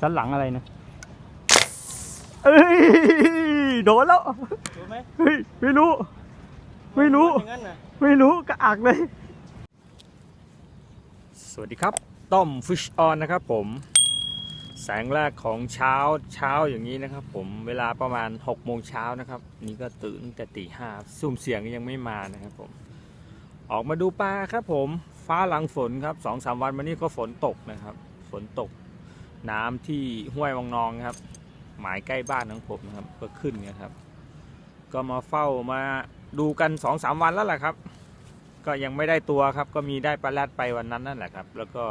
สันหลังอะไรนะเอ้ยโดนแล้วรู้ไหมเฮ้ยไม่รู้ ไม่รู้ อย่างนั้นนะไม่รู้กระอักเลย สวัสดีครับ ต้อมฟิชออนนะครับผม แสงแรกของเช้าเช้าอย่างนี้นะครับผม เวลาประมาณ6โมงเช้านะครับ นี่ก็ตื่นตั้งแต่ตีห้าซุ่มเสียงยังไม่มานะครับผม ออกมาดูปลาครับผม ฟ้าหลังฝนครับสองสามวันมานี้ก็ฝนตกนะครับ ฝนตก น้ำที่ห้วยวังนองครับ หมายใกล้บ้านของผมนะครับ ก็ขึ้นนะครับ ก็มาเฝ้ามาดูกันสองสามวันแล้วแหละครับ ก็ยังไม่ได้ตัวครับ ก็มีได้ปลาแรดไปวันนั้นนั่นแหละครับ แล้วก็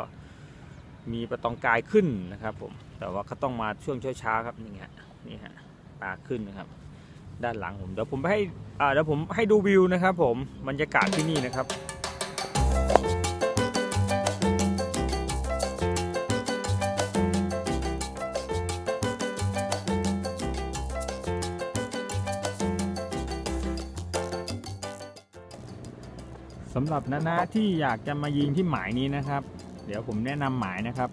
มีปลาตองกายขึ้นนะครับ ผม แต่ว่าก็ต้องมาช่วงเช้าๆครับนี่ฮะนี่ฮะปลาขึ้นนะครับ ด้านหลังผมเดี๋ยวผมไปให้อ่าเดี๋ยวผมให้ดูวิวนะครับ ผมบรรยากาศที่นี่นะครับำหรับนานาที่อยากจะมายิงที่หมายนี้นะครับ เดี๋ยวผมแนะนำหมายนะครับ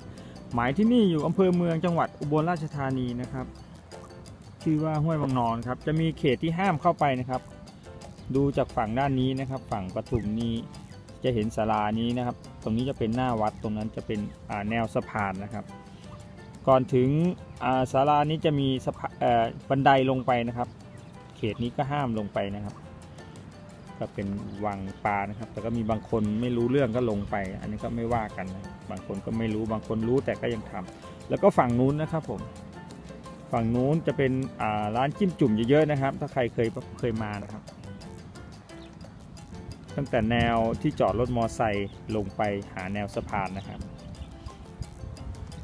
หมายที่นี่อยู่อำเภอเมืองจังหวัดอุบลราชธานีนะครับชื่อว่าห้วยวังนอนครับจะมีเขตที่ห้ามเข้าไปนะครับ ดูจากฝั่งด้านนี้นะครับ ฝั่งปทุมนี้จะเห็นศาลานี้นะครับ ตรงนี้จะเป็นหน้าวัดตรงนั้นจะเป็นอ่าแนวสะพานนะครับ ก่อนถึงอ่าศาลานี้จะมีสะพาเอ่อบันไดลงไปนะครับ เขตนี้ก็ห้ามลงไปนะครับ ก็เป็นวังปลานะครับ แต่ก็มีบางคนไม่รู้เรื่องก็ลงไป อันนี้ก็ไม่ว่ากันนะบางคนก็ไม่รู้บางคนรู้แต่ก็ยังทำแล้วก็ฝั่งนู้นนะครับผม ฝั่งนู้นจะเป็นร้านจิ้มจุ่มเยอะๆนะครับ ถ้าใครเคยเคยมานะครับ ตั้งแต่แนวที่จอดรถมอไซค์ลงไปหาแนวสะพานนะครับ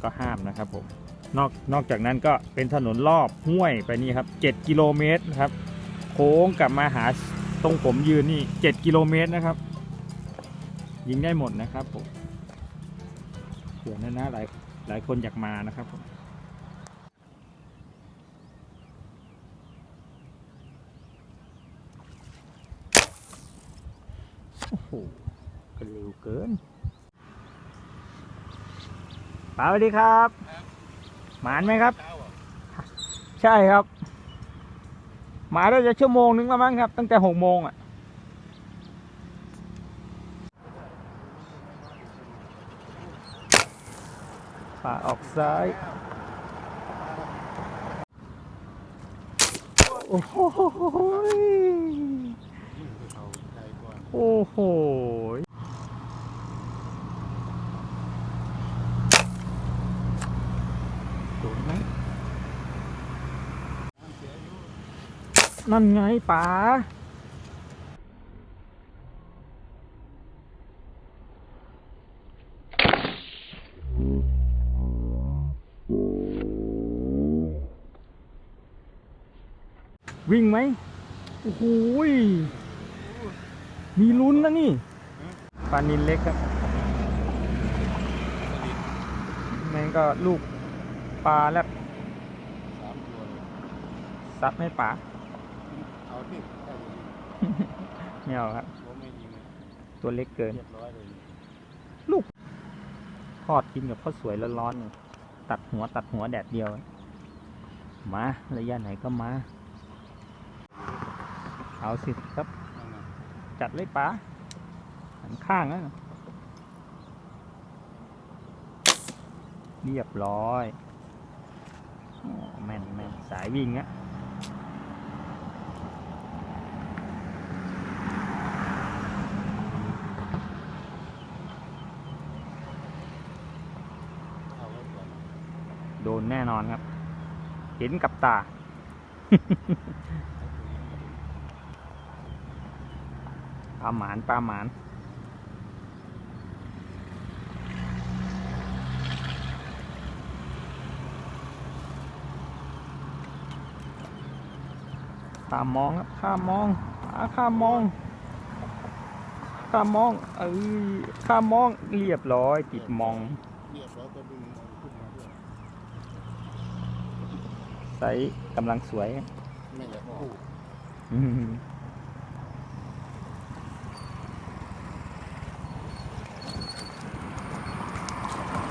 ก็ห้ามนะครับผมนอกนอกจากนั้นก็เป็นถนนรอบห้วยไปนี่ครับ 7 กิโลเมตรนะครับ โค้งกลับมาหา ตรงผมยืนนี่7กิโลเมตรนะครับ ยิงได้หมดนะครับผมเผื่อนะนะหลายหลายคนอยากมานะครับผมโอ้โหกระเร็วเกินป๋าสวัสดีครับ หมานไหมครับเช้าเหรอใช่ครับ มาได้จะชั่วโมงนึงแล้วมั้งครับ ตั้งแต่หกโมงอะป่าออกซ้าย โอ้โห โอ้โหโดนไหม นั่นไงป๋าวิ่งไหมโอ้โหยมีลุ้นนะนี่ปลานินเล็กครับแม่งก็ลูกปลาแล้วสามตัว เลยซัดไม่ป๋าเอาที่ได้ไม่เอาครับ ผมไม่ยิงเลยตัวเล็กเกิน เรียบร้อยเลยทอดกินกับข้าวสวยร้อนๆนี่ตัดหัวตัดหัวแดดเดียว มาระยะไหนก็มา เอาสิครับ นั่นน่ะจัดเลยป๋าหันข้างนะเรียบร้อยโอ้แม่นแม่นสายวิ่งอะ เอาไว้ก่อน โด นแน่นอนครับ เห็นกับตา ปลาหมานปลาหมานข้ามมองครับข้ามมองหาข้ามมอง ข้ามมอง เอ้ยข้ามมองเรียบร้อย ติดมองเรียบร้อยก็ดึง ไซส์กำลังสวย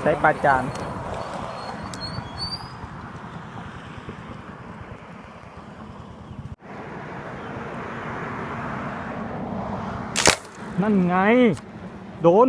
ใช้อยดปลาจาน นั่นไง โดน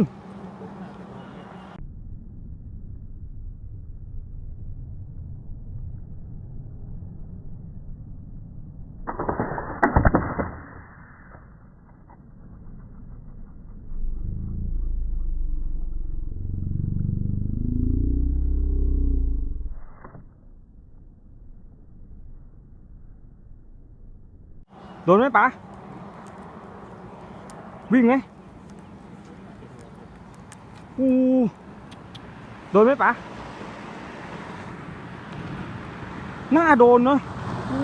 โดนไหมป๋าวิ่งไหมอู้โดนไหมป๋าหน้าโดนเนาะอู้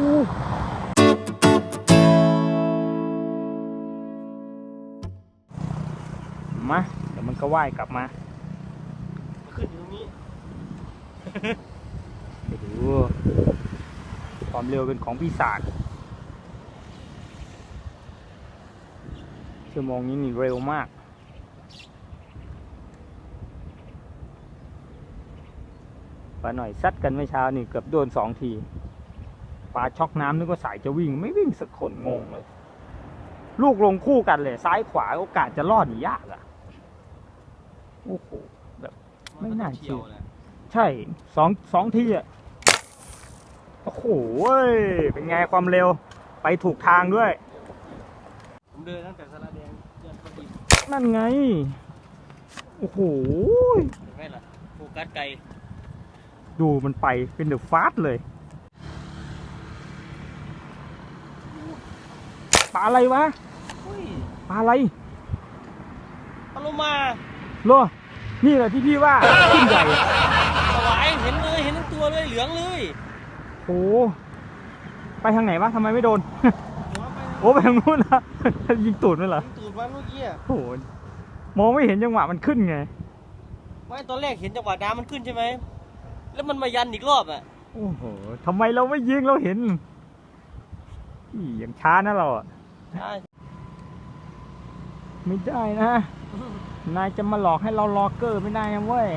มาเดี๋ยวมันก็ว่ายกลับมา ขึ้นอยู่ตรงนี้ไปดูความเร็วเป็นของปีศาจ ชั่วโมงนี้นี่เร็วมาก ปลาหน่อยซัดกันเมื่อเช้านี่เกือบโดนสองที ปลาช็อกน้ำนึกว่าสายจะวิ่งไม่วิ่งสักคนงงเลย ลูกลงคู่กันเลย ซ้ายขวาโอกาสจะรอดนี่ยากอะโอ้โหไม่น่าเชื่อใช่สองสองทีอะโอ้โหเว้ยเป็นไงความเร็วไปถูกทางด้วย ผมเดินตั้งแต่สระแดงยันพอดี นั่นไง โอ้โห เห็นไหมล่ะโฟกัสไกลดูมันไปเป็นเดอะฟาสเลย ปลาอะไรวะ อุ้ยปลาอะไรปลาโลมาโลนี่แหละที่พี่ว่าขึ้นใหญ่สวายเห็นเลยเห็นทั้งตัวเลยเหลืองเลย โอ้โห ไปทางไหนวะทำไมไม่โดนหัวไป โอ้ไปทางนู้นนะ ยิงตูดมันเหรอตูดมันเมื่อกี้อะโอ้โหมองไม่เห็นจังหวะมันขึ้นไง ไม่ตอนแรกเห็นจังหวะน้ำมันขึ้นใช่ไหม แล้วมันมายันอีกรอบอะ โอ้โหทำไมเราไม่ยิงเราเห็นอีอย่างช้านะเราอะใช่ ไม่ได้นะ นายจะมาหลอกให้เรารอเกอร์ไม่ได้นะเว้ย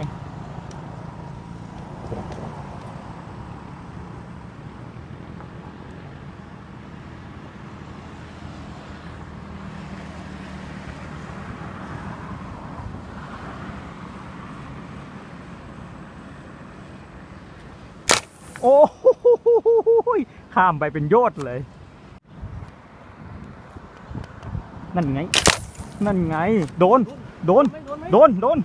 โอ้โหข้ามไปเป็นโยอดเลย นั่นไง นั่นไง โดน โดน โดน โดน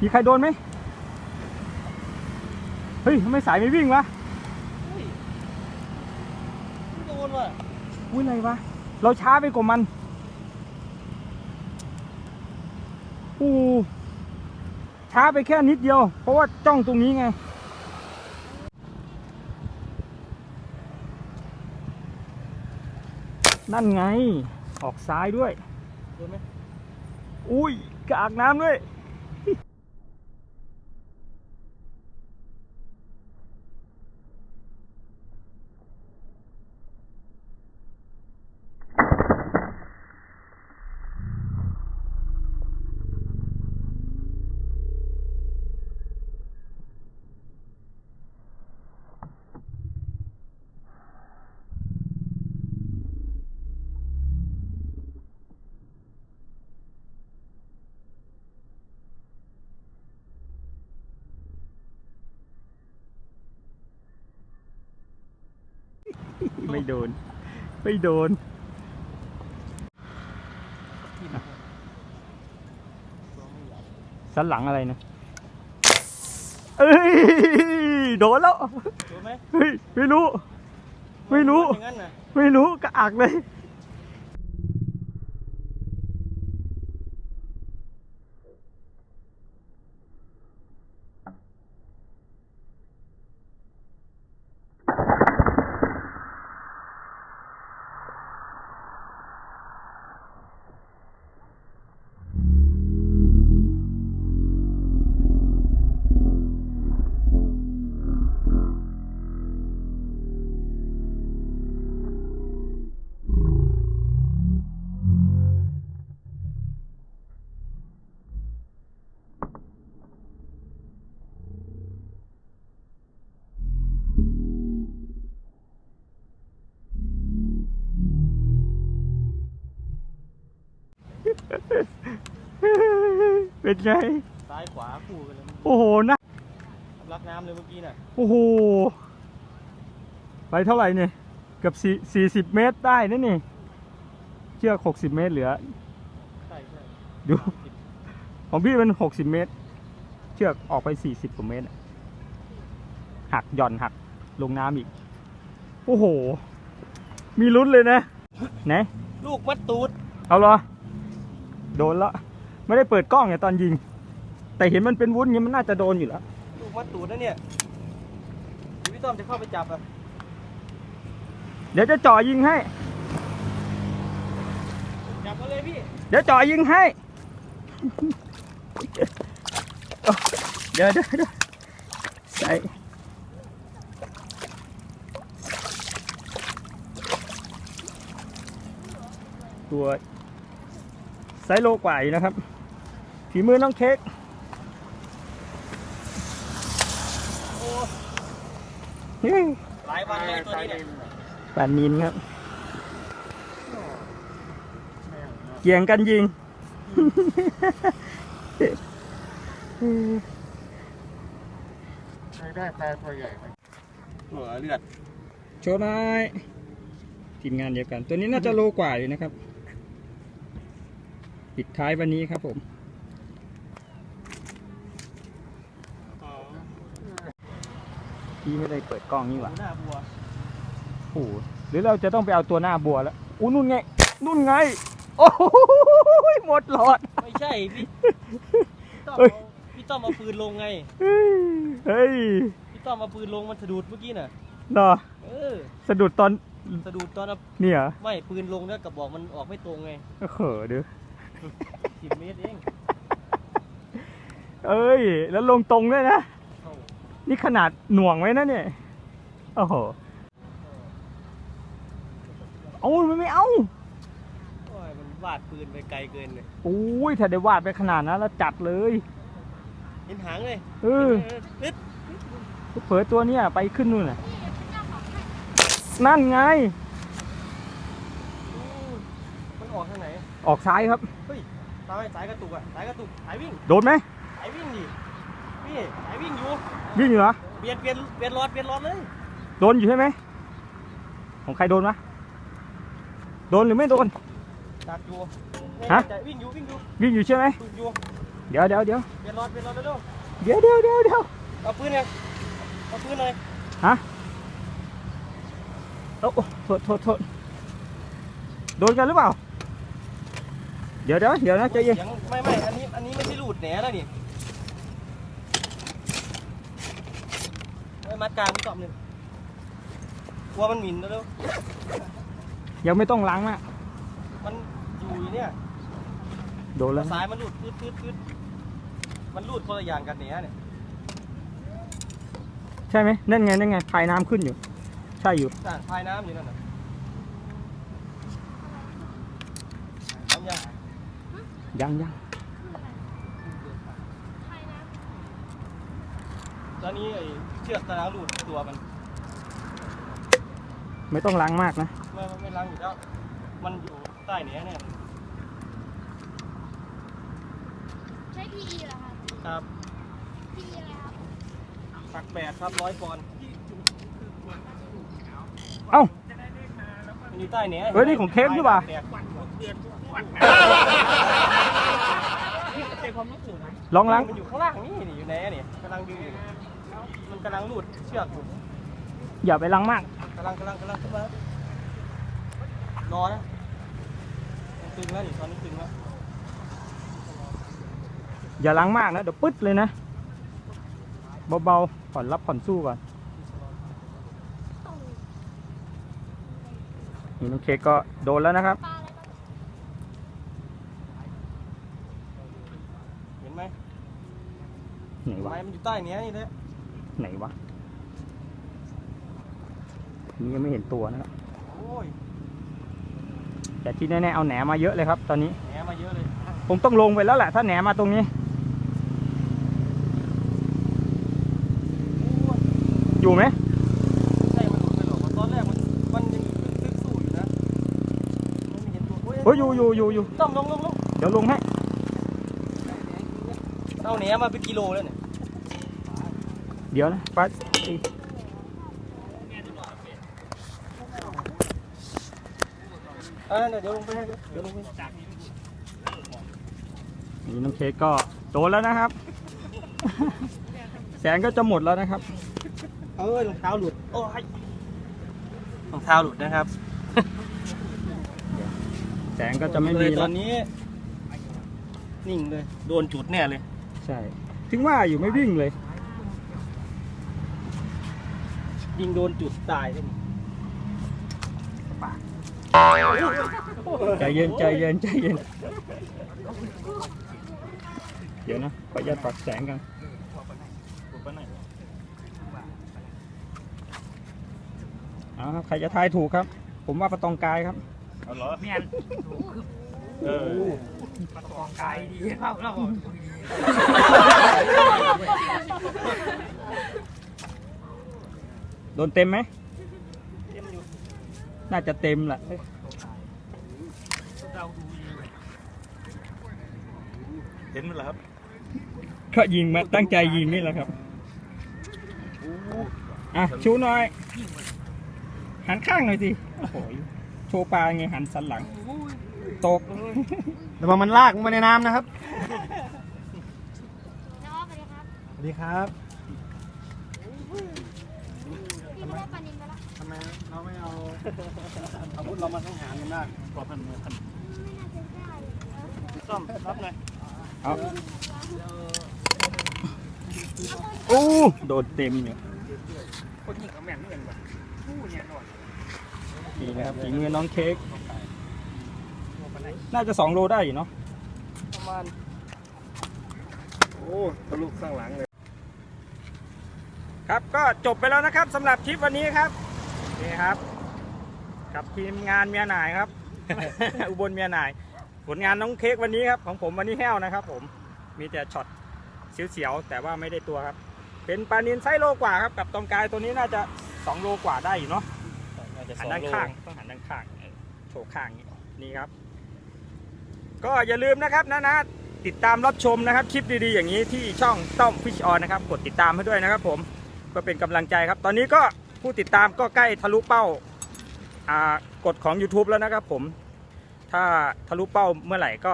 มีใครโดนไหมเฮ้ยทำไมสายไม่วิ่งวะเฮ้ยไม่โดนว่ะอุ้ยอะไรวะ เราช้าไปกว่ามันอู้ช้าไปแค่นิดเดียว เพราะว่าจ้องตรงนี้ไง นั่นไง ออกซ้ายด้วยโดนไหมอุ้ยกากน้ำด้วย ไม่โดน ไม่โดน สันหลังอะไรนะ เอ้ย โดนแล้วถูกไหมเฮ้ย ไม่รู้ ไม่รู้ อย่างนั้นน่ะไม่รู้กระอักเลย เป็นไง ซ้ายขวาคู่กันเลยโอ้โหนะรักน้ำเลยเมื่อกี้น่ะโอ้โห ไปเท่าไหร่เนี่ยเกือบสี่สี่สิบเมตรได้นะนี่ เชือกหกสิบเมตรเหลือ ใช่ใช่ดู ของพี่มันหกสิบเมตร เชือกออกไปสี่สิบกว่าเมตรอะหักหย่อนหักลงน้ำอีก โอ้โห มีลุ้นเลยนะ ไหน ลูกมัดตูด เอาเหรอ โดนแล้ว ไม่ได้เปิดกล้องไงตอนยิง แต่เห็นมันเป็นวุ้นอย่างนี้มันน่าจะโดนอยู่แล้วลูกมัดตูดนะเนี่ยเดี๋ยวพี่ต้อมจะเข้าไปจับอะเดี๋ยวจะจ่อยิงให้ จับมาเลยพี่เดี๋ยวจ่อยิงให้ เดี๋ยวเดี๋ยวเดี๋ยวใส่ตัวไซส์โลกว่าอยู่นะครับ ฝีมือน้องเค้กโอ้เฮ้ยหลายวันเลยตัวนี้เนี่ยปานนินครับ เกี่ยงกันยิง ใช้ได้ปลาตัวใหญ่ไหมหัวเลือด โชว์หน่อยทีมงานเดียวกัน ตัวนี้น่าจะโลกว่าอยู่นะครับ ปิดท้ายวันนี้ครับผม พี่ไม่ได้เปิดกล้องนี่หว่าหน้าบัวโอ้โหหรือเราจะต้องไปเอาตัวหน้าบัวแล้วอู้นู่นไง นู่นไง โอ้โหหมดหลอด ไม่ใช่พี่ต้อมเอ้ยเอาพี่ต้อมเอาปืนลงไง เฮ้ยเฮ้ยพี่ต้อมเอาปืนลงมันสะดุดเมื่อกี้น่ะ เหรอเออ สะดุดตอนสะดุดตอนเอาเนี่ยเหรอไม่ปืนลงแล้วกระบอกมันออกไม่ตรงไงเขอเด้อสิบเมตรเอง เอ้ย แล้วลงตรงด้วยนะเข้า นี่ขนาดหน่วงไว้นะเนี่ย โอ้โห เอามันไม่เอาโอ้ยมันวาดปืนไปไกลเกินเลยโอ้ยถ้าได้วาดไปขนาดนั้นแล้วจัดเลย เห็นหางเลยเออนิดเผลอตัวเนี้ยไปขึ้นนู่นน่ะ นั่นไง มันออกทางไหน ออกซ้ายครับ เฮ้ยสายสายกระตุกอะสายกระตุก สายวิ่ง โดนไหมสายวิ่งดิ พี่สายวิ่งอยู่วิ่งอยู่เหรอเปลี่ยนเปลี่ยนเปลี่ยนรอดเปลี่ยนรอดเลย โดนอยู่ใช่ไหมของใครโดนวะโดนหรือไม่โดน ดักอยู่ฮะใจวิ่งอยู่วิ่งอยู่วิ่งอยู่ใช่ไหมถูกอยู่เดี๋ยวเดี๋ยวเดี๋ยวเปลี่ยนรอดเปลี่ยนรอดเร็วเดี๋ยวเดี๋ยวเดี๋ยวเดี๋ยวๆเอาปืนเลยเอาปืนเลยฮะโอ้โอ้โทษโทษโทษโดนกันหรือเปล่า เดี๋ยวเดี๋ยวเดี๋ยวนะใจเย็น สีงไม่ไม่อันนี้อันนี้ไม่ใช่หลุดแหนแล้วนี่ไอ้ มัดกลางพี่ตอบหนึ่งกลัวมันหมิ่นแล้วเร็วยังไม่ต้องล้างมากมันอยู่อย่างเนี่ยโดนแล้วสายมันหลุดพืดพืดพืดมันหลุดคนละอย่างกันเนี่ยเนี่ยใช่ไหมนั่นไงนั่นไงพายน้ำขึ้นอยู่ ใช่อยู่สารพายน้ำอยู่นั่นน่ะทำยังยังยัง ตอนนี้ไอ้เชือกตะนางหลุดตัวมันไม่ต้องล้างมากนะ ไม่ไม่ไม่ล้างอยู่แล้ว มันอยู่ใต้เนี้ยเนี่ยใช้ PE เหรอคะ ครับ PE อะไรครับ ตักแปดครับร้อยปอนด์เอ้า มันอยู่ใต้เนี้ยเฮ้ยนี่ของเค้กหรือเปล่า แตกความรู้สึกนะลองล้าง มันอยู่ข้างล่างนี่นี่อยู่ไหนนี่กำลังดูอยู่ มันกำลังหลุดเชือกอยู่อย่าไปลังมากกำลังกำลังกำลังขึ้นมารอนะมันตึงแล้วนี่ตอนนี้ตึงแล้วอย่าลังมากนะเดี๋ยวปึ๊ดเลยนะเบาๆผ่อนรับผ่อนสู้ก่อนนี่น้องเค้กก็โดนแล้วนะครับปลาอะไรบ้างเห็นไหมไหนวะไม้มันอยู่ใต้เนี้ยนี่แหละ ไหนวะนี่ยังไม่เห็นตัวนะครับโอ้ยแต่ที่แน่ๆเอาแหนมาเยอะเลยครับ ตอนนี้แหนมาเยอะเลยผมต้องลงไปแล้วแหละ ถ้าแหนมาตรงนี้ อยู่ไหมใช่มันหลุดไปหรอกตอนแรกมันมันยังตึกสู้อยู่นะมันไม่เห็นตัวเฮ้ยอยู่อยู่อยู่อยู่ต้องลงลงลงเดี๋ยวลงให้เอาแหนมาเป็นกิโลแล้วเนี่ย เดี๋ยวนะป้าเออเดี๋ยวลงไปให้เดี๋ยวลงไปนี่น้องเค้กก็โดนแล้วนะครับ แสงก็จะหมดแล้วนะครับ เออรองเท้าหลุด โอ้ยรองเท้าหลุดนะครับ แสงก็จะไม่มีเลยตแล้อวนนี้ นิ่งเลย โดนจุดแน่เลย ใช่ ถึงว่าอยู่ไม่วิ่งเลย ยิงโดนจุดตายเลยใจเย็นใจเย็นใจเย็น เดี๋ยวนะขออนุญาตปรับแสงกันเอาครับใครจะทายถูกครับ ผมว่าประตองกายครับ เอาเหรอเมียนเออประตองกายดีครับเรา โดนเต็มไหมเต็มอยู่น่าจะเต็มแหละเห็นมันเหรอครับก็ยิงมาตั้งใจยิงนี่แหละครับ อะ ชูหน่อย หันข้างหน่อยสิโอ้โหโชว์ปลาไงหันสันหลัง ตกแต่ว่ามันลากมาในน้ำนะครับน้องสวัสดีครับ สวัสดีครับ พี่ไม่ได้ปลานินไปแล้ว ทำไม เราไม่เอาอาวุธเรามาทั้งหารกันได้พอพันมือพันไม่น่าจะได้เลยซ่อมรับหน่อยเอาโอ้โดนเต็มเนี่ยคนยิงกับแม่นเหมือนกันผู้เนี่ยนอนนี่นะครับฝีมือน้องเค้กน่าจะสองโลได้อยู่เนาะประมาณโอ้ทะลุข้างหลังเลยครับก็จบไปแล้วนะครับสำหรับคลิปวันนี้ครับ นี่ครับ กับทีมงานเมียหนายครับ อุบลเมียหนาย ผลงานน้องเค้กวันนี้ครับ ของผมวันนี้แห้วนะครับ ผมมีแต่ช็อตเสียวๆแต่ว่าไม่ได้ตัวครับ เป็นปลานินไซส์โลกว่าครับ กับตองกายตัวนี้น่าจะ2โลกว่าได้อยู่เนาะหันด้านข้างต้องหันด้านข้างเออโชว์ข้างนี่นี่ครับ ก็อย่าลืมนะครับนะนะติดตามรับชมนะครับ คลิปดีๆอย่างนี้ที่ช่องต้อมฟิชออนนะครับ กดติดตามให้ด้วยนะครับ ผมเพื่อเป็นกำลังใจครับ ตอนนี้ก็ ผู้ติดตามก็ใกล้ทะลุเป้าอ่ากฎของ YouTube แล้วนะครับผมถ้าทะลุเป้าเมื่อไหร่ก็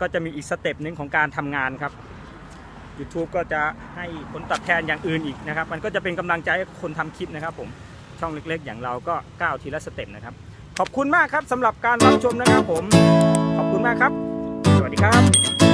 ก็จะมีอีกสเต็ปหนึ่งของการทำงานครับ YouTube ก็จะให้ผลตอบแทนอย่างอื่นอีกนะครับ มันก็จะเป็นกำลังใจให้คนทำคลิปนะครับผมช่องเล็กๆ อย่างเราก็ก้าวทีละสเต็ปนะครับ ขอบคุณมากครับสำหรับการรับชมนะครับผม ขอบคุณมากครับ สวัสดีครับ